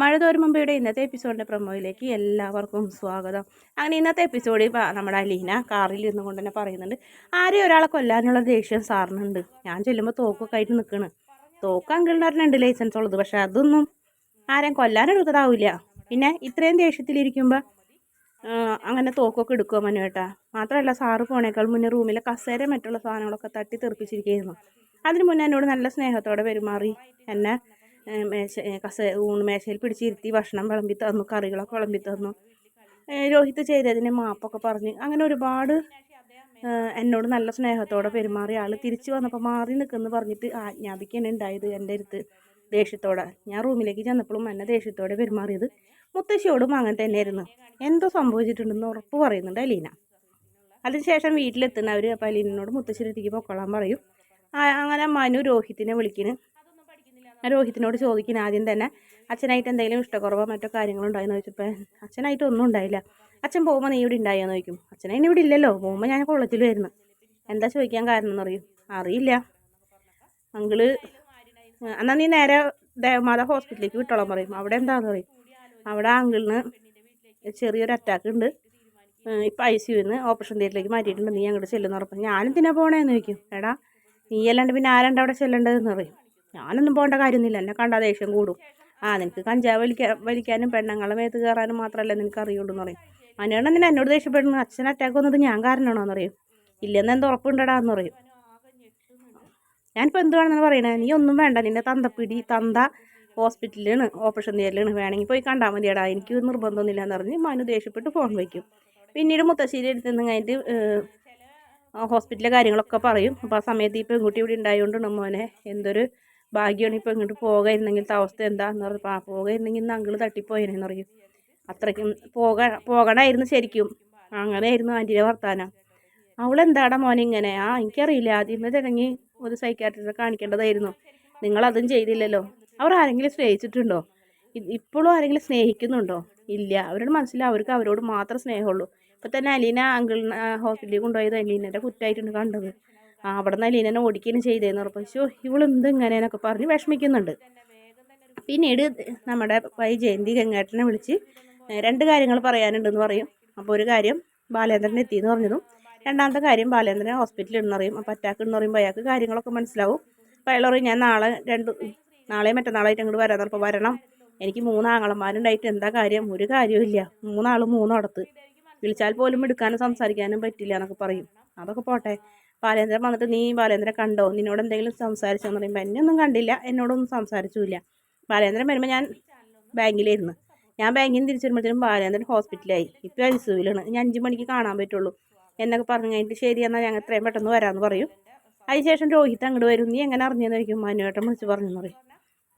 മഴ തോരും ഇന്നത്തെ എപ്പിസോഡിന്റെ പ്രൊമോയിലേക്ക് എല്ലാവർക്കും സ്വാഗതം. അങ്ങനെ ഇന്നത്തെ എപ്പിസോഡിൽ നമ്മുടെ അലീന കാറിൽ ഇരുന്നു കൊണ്ട് തന്നെ പറയുന്നുണ്ട് ആരെയും ഒരാളെ കൊല്ലാനുള്ള ദേഷ്യം സാറിനുണ്ട്? ഞാൻ ചെല്ലുമ്പോൾ തോക്കൊക്കെ ആയിട്ട് നിൽക്കണ് തോക്ക് അങ്കിളിന് പറഞ്ഞിട്ടുണ്ട് ലൈസൻസ് ഉള്ളത്. പക്ഷെ അതൊന്നും ആരെയും കൊല്ലാനെടുത്തതാവില്ല പിന്നെ ഇത്രയും ദേഷ്യത്തിലിരിക്കുമ്പോൾ അങ്ങനെ തോക്കൊക്കെ എടുക്കുമോ മനുവേട്ടാ മാത്രമല്ല സാറ് പോണേക്കാൾ മുന്നേ റൂമിലെ കസേര മറ്റുള്ള സാധനങ്ങളൊക്കെ തട്ടി തെറിപ്പിച്ചിരിക്കുകയായിരുന്നു. അതിന് മുന്നേ എന്നോട് നല്ല സ്നേഹത്തോടെ പെരുമാറി. എന്നെ മേശ കസ ഊണ് മേശയിൽ പിടിച്ചിരുത്തി ഭക്ഷണം വിളമ്പി തന്നു കറികളൊക്കെ വിളമ്പി തന്നു. രോഹിത് ചെയ്തതിന് മാപ്പൊക്കെ പറഞ്ഞ് അങ്ങനെ ഒരുപാട് എന്നോട് നല്ല സ്നേഹത്തോടെ പെരുമാറിയ ആൾ തിരിച്ചു വന്നപ്പോൾ മാറി നിൽക്കുന്നു പറഞ്ഞിട്ട് ആജ്ഞാപിക്കുകയാണ് ഉണ്ടായത് എന്റെ അടുത്ത് ദേഷ്യത്തോടെ. ഞാൻ റൂമിലേക്ക് ചെന്നപ്പോഴും എന്നെ ദേഷ്യത്തോടെ പെരുമാറിയത് മുത്തശ്ശിയോടും അങ്ങനെ തന്നെയായിരുന്നു. എന്തോ സംഭവിച്ചിട്ടുണ്ടെന്ന് ഉറപ്പ് പറയുന്നുണ്ട് അലീന. അതിനുശേഷം വീട്ടിലെത്തുന്നവർ അപ്പോൾ അലീനോട് മുത്തശ്ശിയുടെ അടുത്തേക്ക് പൊക്കോളാൻ പറയും. അങ്ങനെ മനു രോഹിത്തിനെ വിളിക്കുന്നു രോഹിത്തിനോട് ചോദിക്കുന്ന ആദ്യം തന്നെ അച്ഛനായിട്ട് എന്തെങ്കിലും ഇഷ്ടക്കുറവോ മറ്റോ കാര്യങ്ങളുണ്ടായെന്ന് ചോദിച്ചപ്പോൾ അച്ഛനായിട്ട് ഒന്നും ഉണ്ടായില്ല. അച്ഛൻ പോകുമ്പോൾ നീ ഇവിടെ ഉണ്ടായോന്ന് ചോദിക്കും. അച്ഛനതിന് ഇവിടെ ഇല്ലല്ലോ. പോകുമ്പോൾ ഞാൻ കൊള്ളത്തിൽ വരുന്നു. എന്താ ചോദിക്കാൻ കാരണം? എന്ന് പറയും. അറിയില്ല. അങ്കിൾ എന്നാൽ നീ നേരെ ദേവമാത ഹോസ്പിറ്റലിലേക്ക് വിട്ടോളാൻ പറയും. അവിടെ എന്താന്ന്? പറയും. അവിടെ അങ്കിളിന് ചെറിയൊരു അറ്റാക്ക് ഉണ്ട്. ഇപ്പം ഐ സി നിന്ന് ഓപ്പറേഷൻ തിയേറ്ററിലേക്ക് മാറ്റിയിട്ടുണ്ട്. നീ അങ്ങോട്ട് ചെല്ലുന്ന ഉറപ്പം. ഞാനും തിന്നെ പോകണേന്ന് ചോദിക്കും. എടാ നീ അല്ലാണ്ട് പിന്നെ ആരാണ്ട് അവിടെ ചെല്ലേണ്ടതെന്ന്? പറയും. ഞാനൊന്നും പോകേണ്ട കാര്യമൊന്നുമില്ല. എന്നെ കണ്ടാൽ ദേഷ്യം കൂടും. ആ നിനക്ക് കഞ്ചാവ് വലിക്കാൻ വലിക്കാനും പെണ്ണുങ്ങളെ മേത്ത് കയറാനും മാത്രമല്ല നിനക്ക് അറിയുള്ളൂ എന്ന് പറയും. അനുവേണ്ട നിന്നെ എന്നോട് ദേഷ്യപ്പെടുന്നു അച്ഛൻ അറ്റാക്ക് വന്നത് ഞാൻ കാരണമാണോ എന്ന് പറയും. ഇല്ലെന്ന് എന്ത് ഉറപ്പുണ്ടടാ എന്ന് പറയും. ഞാനിപ്പോൾ എന്ത് വേണമെന്ന് പറയണേ? നീ ഒന്നും വേണ്ട. നിന്റെ തന്തപ്പിടി തന്ത ഹോസ്പിറ്റലിലാണ് ഓപ്പറേഷൻ തിയേറ്ററിലാണ് വേണമെങ്കിൽ പോയി കണ്ടാൽ മതിയടാ. എനിക്ക് നിർബന്ധമൊന്നുമില്ല എന്ന് പറഞ്ഞ് മനു ദേഷ്യപ്പെട്ട് ഫോൺ വയ്ക്കും. പിന്നീട് മുത്തശ്ശേരി എടുത്ത് നിന്ന് കഴിഞ്ഞിട്ട് ഹോസ്പിറ്റലിലെ കാര്യങ്ങളൊക്കെ പറയും. അപ്പോൾ ആ സമയത്ത് ഈ പെൺകുട്ടി ഇവിടെ ഉണ്ടായതുകൊണ്ട് മോനെ? എന്തൊരു ഭാഗ്യമാണ് ഇപ്പോൾ ഇങ്ങോട്ട് പോകായിരുന്നെങ്കിൽ അവസ്ഥ എന്താന്ന് പറഞ്ഞു ആ പോകായിരുന്നെങ്കിൽ ഇന്ന് അങ്കിൾ തട്ടിപ്പോയെന്ന് പറയും. അത്രയ്ക്കും പോക പോകണമായിരുന്നു ശരിക്കും. അങ്ങനെ അങ്ങനെയായിരുന്നു ആന്റിയുടെ വർത്താനം. അവളെന്താടാ മോനെ ഇങ്ങനെ? ആ എനിക്കറിയില്ല. ആദ്യമേ തുടങ്ങി ഒരു സൈക്കാട്രിസ്റ്റിനെ കാണിക്കേണ്ടതായിരുന്നു. നിങ്ങളതും ചെയ്തില്ലല്ലോ. അവർ ആരെങ്കിലും സ്നേഹിച്ചിട്ടുണ്ടോ? ഇപ്പോഴും ആരെങ്കിലും സ്നേഹിക്കുന്നുണ്ടോ? ഇല്ല. അവരോട് മനസ്സിൽ അവർക്ക് അവരോട് മാത്രം സ്നേഹമുള്ളൂ. ഇപ്പം തന്നെ അലീന അങ്കിളിനെ ഹോസ്പിറ്റലിൽ കൊണ്ടുപോയത് അലീനയുടെ കുറ്റമായിട്ടുണ്ട് കണ്ടത്. അവിടെ നിന്ന് ലീനനെ ഓടിക്കുകയും ചെയ്തതെന്ന് ഉറപ്പിച്ചു ഇവളെന്ത് ഇങ്ങനെയെന്നൊക്കെ പറഞ്ഞ് വിഷമിക്കുന്നുണ്ട്. പിന്നീട് നമ്മുടെ വൈ ജയന്തി ഗംഗാട്ടനെ വിളിച്ച് രണ്ട് കാര്യങ്ങൾ പറയാനുണ്ടെന്ന് പറയും. അപ്പോൾ ഒരു കാര്യം ബാലേന്ദ്രൻ എത്തിയെന്ന് പറഞ്ഞതും രണ്ടാമത്തെ കാര്യം ബാലേന്ദ്രൻ ഹോസ്പിറ്റലിൽ ഉണ്ടെന്ന് പറയും. അപ്പോൾ അറ്റാക്ക് എന്ന് പറയുമ്പോൾ അയാൾക്ക് കാര്യങ്ങളൊക്കെ മനസ്സിലാവും. അപ്പോൾ അയാൾ പറയും ഞാൻ നാളെ രണ്ട് നാളെ മറ്റന്നാളായിട്ട് അങ്ങോട്ട് വരാൻ അപ്പോൾ വരണം. എനിക്ക് മൂന്നാങ്ങളന്മാരുണ്ടായിട്ട് എന്താ കാര്യം? ഒരു കാര്യമില്ല മൂന്നാളും മൂന്നോടത്ത് വിളിച്ചാൽ പോലും എടുക്കാനും സംസാരിക്കാനും പറ്റില്ല എന്നൊക്കെ പറയും. അതൊക്കെ പോട്ടെ. ബാലേന്ദ്രൻ വന്നിട്ട് നീ ബാലേന്ദ്രൻ കണ്ടോ? നിന്നോട് എന്തെങ്കിലും സംസാരിച്ചോന്ന് പറയുമ്പോൾ എന്നെ ഒന്നും കണ്ടില്ല. എന്നോടൊന്നും സംസാരിച്ചില്ല. ബാലേന്ദ്രൻ വരുമ്പോൾ ഞാൻ ബാങ്കിലായിരുന്നു. ഞാൻ ബാങ്കിൽ നിന്ന് തിരിച്ചു വരുമ്പോഴത്തേനും ബാലേന്ദ്രൻ ഹോസ്പിറ്റലായി ഇപ്പോൾ ഐ സിയുവിലാണ് ഞാൻ അഞ്ച് മണിക്ക് കാണാൻ പറ്റുള്ളൂ. എന്നൊക്കെ പറഞ്ഞു കഴിഞ്ഞിട്ട് ശരി എന്നാൽ ഞങ്ങൾ എത്രയും പെട്ടെന്ന് വരാമെന്ന് പറയും. അതിനുശേഷം രോഹിത് അങ്ങോട്ട് വരും. നീ എങ്ങനെ അറിഞ്ഞെന്ന് ചോദിക്കും? മനുവേട്ടൻ വിളിച്ച് പറഞ്ഞെന്ന് പറയും.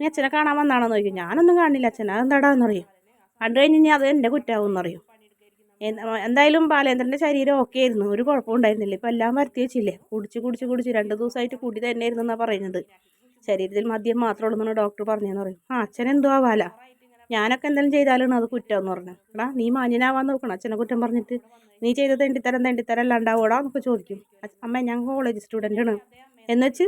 നീ അച്ഛനെ കാണാൻ വന്നാണെന്ന് ചോദിക്കും? ഞാനൊന്നും കാണില്ല അച്ഛനെ. അതെന്താടാന്ന് പറയും. കണ്ടു കഴിഞ്ഞ് അത് എന്റെ കുറ്റാവും എന്നറിയും എന്തായാലും ബാലേന്ദ്രന്റെ ശരീരം ഓക്കെ ആയിരുന്നു. ഒരു കുഴപ്പമുണ്ടായിരുന്നില്ല ഇപ്പം എല്ലാം വരുത്തി വെച്ചില്ലേ? കുടിച്ച് കുടിച്ച് കുടിച്ച്. രണ്ട് ദിവസമായിട്ട് കൂടി തന്നെയായിരുന്നു എന്നാണ് പറയുന്നത്. ശരീരത്തിൽ മദ്യം മാത്രമേ ഉള്ളൂ എന്നാണ് ഡോക്ടർ പറഞ്ഞതെന്ന് പറയും. ആ അച്ഛൻ എന്തോ ആവാല. ഞാനൊക്കെ എന്തെങ്കിലും ചെയ്താലാണ് അത് കുറ്റമെന്ന് പറഞ്ഞു. എടാ നീ മാന്യനാവാൻ നോക്കണം. അച്ഛനെ കുറ്റം പറഞ്ഞിട്ട് നീ ചെയ്ത തെണ്ടിത്തരം തെണ്ടിത്തരം അല്ലാണ്ടാവോടാ എന്നൊക്കെ ചോദിക്കും. അമ്മ ഞാൻ കോളേജ് സ്റ്റുഡന്റാണ് എന്നുവെച്ച്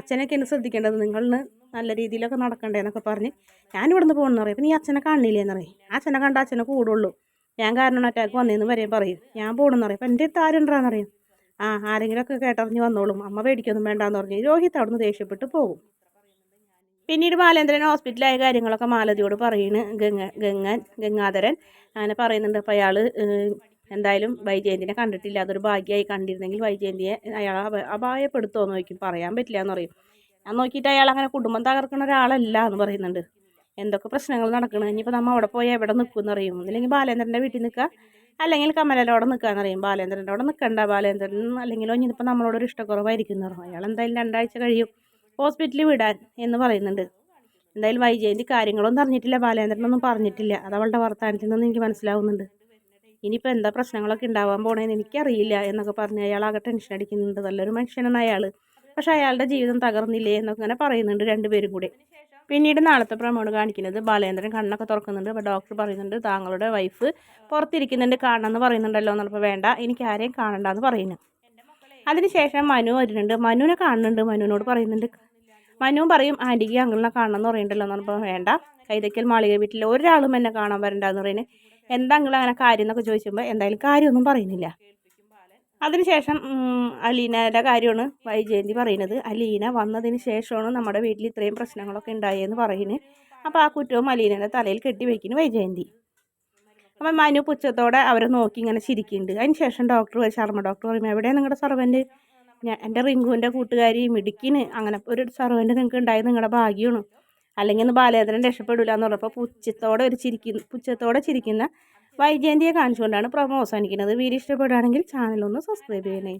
അച്ഛനൊക്കെയാണ് ശ്രദ്ധിക്കേണ്ടത്. നിങ്ങളിന് നല്ല രീതിയിലൊക്കെ നടക്കണ്ടേ എന്നൊക്കെ പറഞ്ഞ് ഞാൻ ഇവിടുന്ന് പോകണമെന്ന് പറയും. അപ്പം നീ അച്ഛനെ കാണില്ലേന്ന് പറയും. അച്ഛനെ കണ്ട അച്ഛനെ കൂടുള്ളൂ. ഞാൻ കാരണം അറ്റാക്ക് വന്നതെന്ന് വരെയും പറയും. ഞാൻ പോകണമെന്ന് പറയും. അപ്പം എന്റെ അടുത്ത് ആരുണ്ടാന്ന് ആ ആരെങ്കിലുമൊക്കെ കേട്ടറിഞ്ഞ് വന്നോളും. അമ്മ പേടിക്കൊന്നും വേണ്ടാന്ന് പറഞ്ഞ്. രോഹിത് അവിടുന്ന് ദേഷ്യപ്പെട്ട് പോകും. പിന്നീട് ബാലേന്ദ്രൻ ഹോസ്പിറ്റലായ കാര്യങ്ങളൊക്കെ മാലതിയോട് പറയുന്നു ഗംഗ ഗംഗൻ ഗംഗാധരൻ അങ്ങനെ പറയുന്നുണ്ട്. അപ്പോൾ അയാൾ എന്തായാലും വൈജയന്തിനെ കണ്ടിട്ടില്ല. അതൊരു ഭാഗ്യമായി കണ്ടിരുന്നെങ്കിൽ വൈജയന്തിയെ അയാൾ അപായപ്പെടുത്തുമോ എന്ന് ചോദിക്കും. പറയാൻ പറ്റില്ല എന്ന് ഞാൻ നോക്കിയിട്ട് അയാൾ അങ്ങനെ കുടുംബം തകർക്കുന്ന ഒരാളല്ല എന്ന് പറയുന്നുണ്ട്. എന്തൊക്കെ പ്രശ്നങ്ങൾ നടക്കണം? ഇനിയിപ്പോൾ നമ്മൾ അവിടെ പോയി എവിടെ നിൽക്കുമെന്ന് അറിയും? അല്ലെങ്കിൽ ബാലേന്ദ്രന്റെ വീട്ടിൽ നിൽക്കുക അല്ലെങ്കിൽ കമലയുടെ അവിടെ നിൽക്കാന്ന് അറിയും. ബാലേന്ദ്രന്റെ അവിടെ നിൽക്കണ്ട ബാലേന്ദ്രൻ അല്ലെങ്കിൽ ഇനിയിപ്പോൾ നമ്മളോടൊരു ഇഷ്ടക്കുറവായിരിക്കും എന്ന് പറയും അയാൾ എന്തായാലും രണ്ടാഴ്ച കഴിയും ഹോസ്പിറ്റലിൽ വിടാൻ എന്ന് പറയുന്നുണ്ട്. എന്തായാലും വൈജയന്തി കാര്യങ്ങളൊന്നും അറിഞ്ഞിട്ടില്ല. ബാലേന്ദ്രനൊന്നും പറഞ്ഞിട്ടില്ല. അത് അവളുടെ വർത്തമാനത്തിൽ നിന്ന് എനിക്ക് മനസ്സിലാവുന്നുണ്ട്. ഇനിയിപ്പോൾ എന്താ പ്രശ്നങ്ങളൊക്കെ ഉണ്ടാവാൻ പോണേന്ന് എനിക്കറിയില്ല എന്നൊക്കെ പറഞ്ഞ് അയാളാകെ ടെൻഷൻ അടിക്കുന്നുണ്ട്. നല്ലൊരു മനുഷ്യനാണ് അയാൾ പക്ഷേ അയാളുടെ ജീവിതം തകർന്നില്ലേ എന്നൊക്കെ ഇങ്ങനെ പറയുന്നുണ്ട് രണ്ടുപേരും കൂടെ. പിന്നീട് നാളത്തെ പ്രമോട് കാണിക്കുന്നത് ബാലേന്ദ്രൻ കണ്ണൊക്കെ തുറക്കുന്നുണ്ട്. അപ്പോൾ ഡോക്ടർ പറയുന്നുണ്ട് താങ്കളുടെ വൈഫ് പുറത്തിരിക്കുന്നുണ്ട് കാണണമെന്ന് പറയുന്നുണ്ടല്ലോ എന്നപ്പോൾ വേണ്ട എനിക്ക് ആരെയും കാണണ്ടെന്ന് പറയുന്നു. അതിനുശേഷം മനു വരുന്നുണ്ട്. മനുവിനെ കാണുന്നുണ്ട്. മനുവിനോട് പറയുന്നുണ്ട്. മനുവും പറയും ആന്റിക്ക് അങ്കിളിനെ കാണണമെന്ന് പറയണ്ടല്ലോ എന്ന് വേണ്ട കൈതയ്ക്കൽ മാളിക വീട്ടിൽ ഒരാളും എന്നെ കാണാൻ വരണ്ടെന്ന് പറയുന്നത് എന്താ അങ്കിൾ അങ്ങനെ കാര്യം എന്നൊക്കെ ചോദിക്കുമ്പോൾ എന്തായാലും കാര്യമൊന്നും പറയുന്നില്ല. അതിനുശേഷം അലീനയുടെ കാര്യമാണ് വൈജയന്തി പറയുന്നത്. അലീന വന്നതിന് ശേഷമാണ് നമ്മുടെ വീട്ടിൽ ഇത്രയും പ്രശ്നങ്ങളൊക്കെ ഉണ്ടായെന്ന് പറയുന്നത്. അപ്പോൾ ആ കുറ്റവും അലീനയുടെ തലയിൽ കെട്ടി വയ്ക്കുന്നു വൈജയന്തി. അപ്പം മനു പുച്ഛത്തോടെ അവരെ നോക്കി ഇങ്ങനെ ചിരിക്കുന്നുണ്ട്. അതിന് ശേഷം ഡോക്ടർ ശർമ്മ ഡോക്ടർ പറയും എവിടെയാണ് നിങ്ങളുടെ സർവന്റ് ഞാൻ എന്റെ റിങ്കുവിന്റെ കൂട്ടുകാരി മിടുക്കിന്. അങ്ങനെ ഒരു സർവന്റ് നിങ്ങൾക്ക് ഉണ്ടായത് നിങ്ങളുടെ ഭാഗ്യമാണ്. അല്ലെങ്കിൽ ഒന്ന് ബാലേന്ദ്രൻ രക്ഷപ്പെടില്ല എന്ന് പറഞ്ഞപ്പോൾ പുച്ഛത്തോടെ ഒരു ചിരിക്കുന്ന പുച്ഛത്തോടെ ചിരിക്കുന്ന വൈജയന്തിയെ കാണിച്ചുകൊണ്ടാണ് പ്രൊമോ അവസാനിക്കുന്നത്. വീഡിയോ ഇഷ്ടപ്പെടുകയാണെങ്കിൽ ചാനലൊന്ന് സബ്സ്ക്രൈബ് ചെയ്യണേ.